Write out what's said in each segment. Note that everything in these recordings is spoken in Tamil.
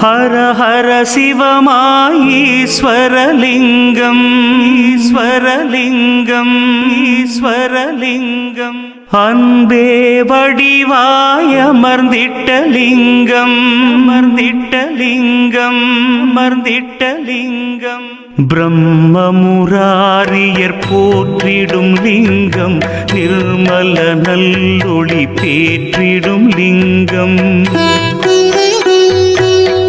ஹர ஹர சிவமாயீஸ்வரலிங்கம் ஈஸ்வரலிங்கம் ஈஸ்வரலிங்கம். அன்பே வடிவாய் அமர்ந்திட்ட லிங்கம் அமர்ந்திட்ட லிங்கம் அமர்ந்திட்ட லிங்கம் பிரம்ம முராரியர் போற்றிடும் லிங்கம் நிர்மல நல்லொளி பேற்றிடும் லிங்கம்.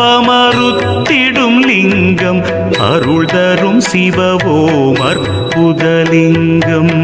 தர்ப்பமறுத்திடும் லிங்கம் அருள் தரும் சிவவோம் அற்புதலிங்கம்.